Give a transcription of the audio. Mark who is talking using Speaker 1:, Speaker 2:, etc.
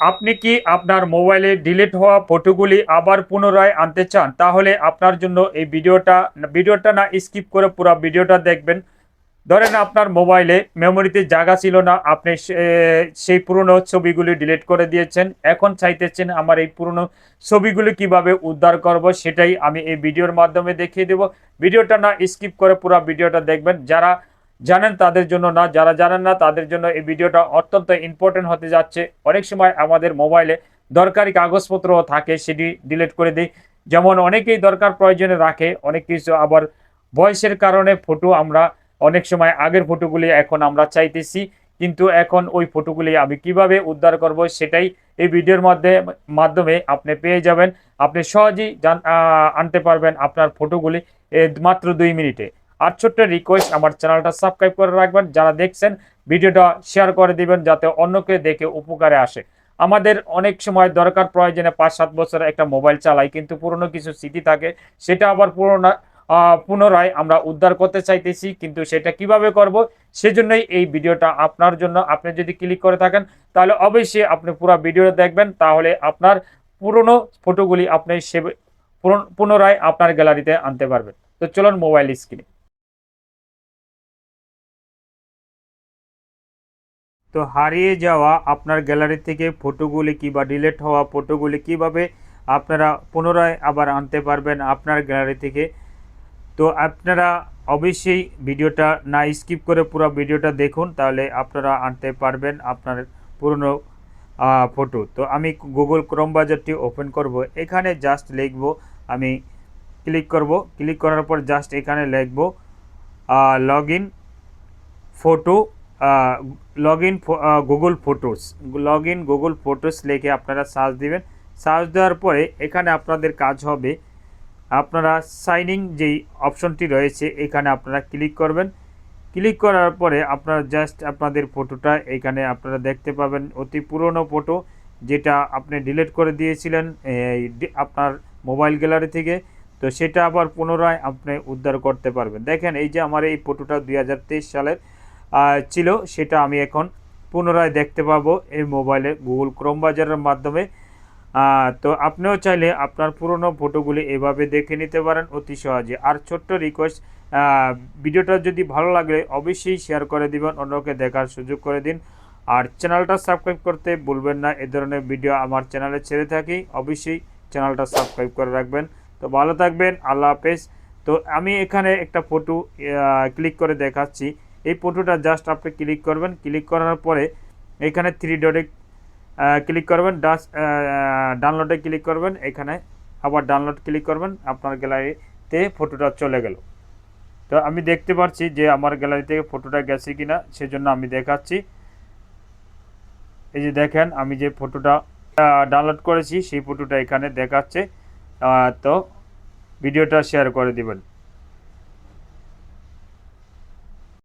Speaker 1: আপনি কি আপনার মোবাইলে ডিলিট হওয়া ফটোগুলি আবার পুনরায় আনতে চান? তাহলে আপনার জন্য এই ভিডিওটা ভিডিওটা না স্কিপ করে পুরো ভিডিওটা দেখবেন। ধরেন আপনার মোবাইলে মেমোরিতে জায়গা ছিল না, আপনি সেই পুরনো ছবিগুলি ডিলিট করে দিয়েছেন। এখন চাইতেছেন আমার এই পুরনো ছবিগুলি কীভাবে উদ্ধার করব সেটাই আমি এই ভিডিওর মাধ্যমে দেখিয়ে দেব। ভিডিওটা না স্কিপ করে পুরো ভিডিওটা দেখবেন। যারা জানেন তাদের জন্য না, যারা জানেন না তাদের জন্য এই ভিডিওটা অত্যন্ত ইম্পর্টেন্ট হতে যাচ্ছে। অনেক সময় আমাদের মোবাইলে দরকারি কাগজপত্র থাকে, সেটি ডিলিট করে দিই। যেমন অনেকেই দরকার প্রয়োজনে রাখে, অনেক কিছু আবার বয়সের কারণে ফটো আমরা অনেক সময় আগের ফটোগুলি এখন আমরা চাইতেছি, কিন্তু এখন ওই ফটোগুলি আমি কীভাবে উদ্ধার করব সেটাই এই ভিডিওর মধ্যে, মাধ্যমে আপনি পেয়ে যাবেন। আপনি সহজেই আনতে পারবেন আপনার ফটোগুলি মাত্র দুই মিনিটে। আর ছোট্ট রিকোয়েস্ট আমার চ্যানেলটা সাবস্ক্রাইব করে রাখবেন। যারা দেখছেন, ভিডিওটা শেয়ার করে দিবেন যাতে অন্যকে দেখে উপকারে আসে। আমাদের অনেক সময় দরকার, প্রয়োজনে পাঁচ সাত বছর একটা মোবাইল চালাই, কিন্তু পুরনো কিছু স্মৃতি থাকে, সেটা আবার পুরোনো পুনরায় আমরা উদ্ধার করতে চাইতেছি, কিন্তু সেটা কীভাবে করব, সেজন্যই এই ভিডিওটা আপনার জন্য। আপনি যদি ক্লিক করে থাকেন, তাহলে অবশ্যই আপনি পুরো ভিডিওটা দেখবেন। তাহলে আপনার পুরনো ফটোগুলি আপনি সে পুনরায় আপনার গ্যালারিতে আনতে পারবেন। তো চলুন মোবাইল স্ক্রিনে তো হারিয়ে যাওয়া আপনার গ্যালারি থেকে ফটোগুলি কি বা ডিলিট হওয়া ফটোগুলি কীভাবে আপনারা পুনরায় আবার আনতে পারবেন আপনার গ্যালারি থেকে? তো আপনারা অবশ্যই ভিডিওটা না স্কিপ করে পুরো ভিডিওটা দেখুন, তাহলে আপনারা আনতে পারবেন আপনার পুরনো ফটো। তো আমি গুগল ক্রোম বাজারটি ওপেন করব, এখানে জাস্ট লিখব, আমি ক্লিক করব, ক্লিক করার পর জাস্ট এখানে লিখব log in photo log in Google Photos log in Google Photos লিখে আপনারা সার্চ দিবেন। সার্চ দেওয়ার পরে এখানে আপনাদের কাজ হবে, আপনারা সাইনিং যেই অপশনটি রয়েছে, এখানে আপনারা ক্লিক করবেন। ক্লিক করার পরে আপনারা জাস্ট আপনাদের ফটোটা এখানে আপনারা দেখতে পাবেন, অতি পুরনো ফটো যেটা আপনি ডিলিট করে দিয়েছিলেন এই আপনার মোবাইল গ্যালারি থেকে। তো সেটা আবার পুনরায় আপনি উদ্ধার করতে পারবেন। দেখেন এই যে আমার এই ফটোটা দুই হাজার তেইশ সালের ছিল, সেটা আমি এখন পুনরায় দেখতে পাবো এই মোবাইলে গুগল ক্রোম বাজারের মাধ্যমে। তো আপনিও চাইলে আপনার পুরনো ফটোগুলি এভাবে দেখে নিতে পারেন অতি সহজে। আর ছোট্ট রিকোয়েস্ট ভিডিওটা যদি ভালো লাগলে অবশ্যই শেয়ার করে দিবেন, অন্যকে দেখার সুযোগ করে দিন। আর চ্যানেলটা সাবস্ক্রাইব করতে ভুলবেন না, এ ধরনের ভিডিও আমার চ্যানেলে ছেড়ে থাকি, অবশ্যই চ্যানেলটা সাবস্ক্রাইব করে রাখবেন। তো ভালো থাকবেন, আল্লাহ হাফেজ। তো আমি এখানে একটা ফটো ক্লিক করে দেখাচ্ছি। এই ফটোটা জাস্ট আপনি ক্লিক করবেন। ক্লিক করার পরে এখানে থ্রি ডটে ক্লিক করবেন। ডাস ডাউনলোডে ক্লিক করবেন। এখানে আবার ডাউনলোড ক্লিক করবেন। আপনার গ্যালারিতে ফটোটা চলে গেল। তো আমি দেখতে পাচ্ছি যে আমার গ্যালারি থেকে ফটোটা গেছে কিনা, সেজন্য আমি দেখাচ্ছি। এই যে দেখেন, আমি যে ফটোটা ডাউনলোড করেছি, সেই ফটোটা এখানে দেখাচ্ছে। তো ভিডিওটা শেয়ার করে দিবেন।